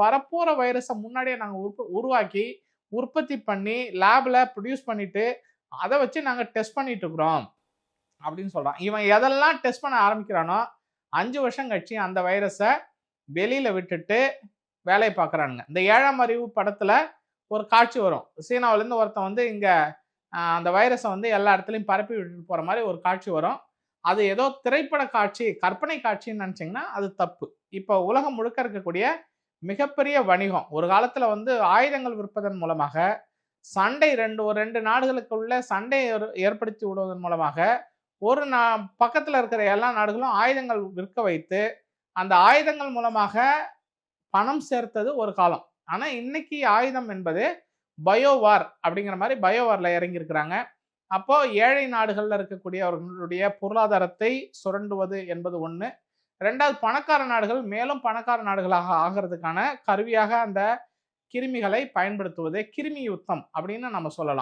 வரப்போற வைரஸை முன்னாடியே நாங்கள் உற்ப உருவாக்கி உற்பத்தி பண்ணி லேபில் ப்ரொடியூஸ் பண்ணிட்டு அதை வச்சு நாங்கள் டெஸ்ட் பண்ணிட்டு இருக்கிறோம். அப்படின்னு சொல்கிறான் இவன் எதெல்லாம் டெஸ்ட் பண்ண ஆரம்பிக்கிறானோ அஞ்சு வருஷம் கழிச்சு அந்த வைரஸை வெளியில் விட்டுட்டு வேலையை பார்க்குறானுங்க. இந்த ஏழாம் அறிவு படத்தில் ஒரு காட்சி வரும். சீனாவிலேருந்து ஒருத்தன் வந்து இங்கே அந்த வைரஸை வந்து எல்லா இடத்துலையும் பரப்பி விட்டுட்டு போகிற மாதிரி ஒரு காட்சி வரும். அது ஏதோ திரைப்பட காட்சி கற்பனை காட்சின்னு நினச்சிங்கன்னா அது தப்பு. இப்போ உலகம் முழுக்க இருக்கக்கூடிய மிகப்பெரிய வணிகம். ஒரு காலத்தில் வந்து ஆயுதங்கள் விற்பதன் மூலமாக சண்டை ரெண்டு ஒரு ரெண்டு நாடுகளுக்குள்ள சண்டை ஏற்படுத்தி விடுவதன் மூலமாக ஒரு நா பக்கத்தில் இருக்கிற எல்லா நாடுகளும் ஆயுதங்கள் விற்க வைத்து அந்த ஆயுதங்கள் மூலமாக பணம் சேர்த்தது ஒரு காலம். ஆனால் இன்னைக்கு ஆயுதம் என்பது பயோவார் அப்படிங்கிற மாதிரி பயோவாரில் இறங்கியிருக்கிறாங்க. அப்போது ஏழை நாடுகளில் இருக்கக்கூடியவர்களுடைய பொருளாதாரத்தை சுரண்டுவது என்பது ஒன்று ரெண்டாவது பணக்கார நாடுகள் மேலும் பணக்கார நாடுகளாக ஆகிறதுக்கான கருவியாக அந்த கிருமிகளை பயன்படுத்துவதே கிருமி யுத்தம் அப்படின்னு நம்ம சொல்லலாம்.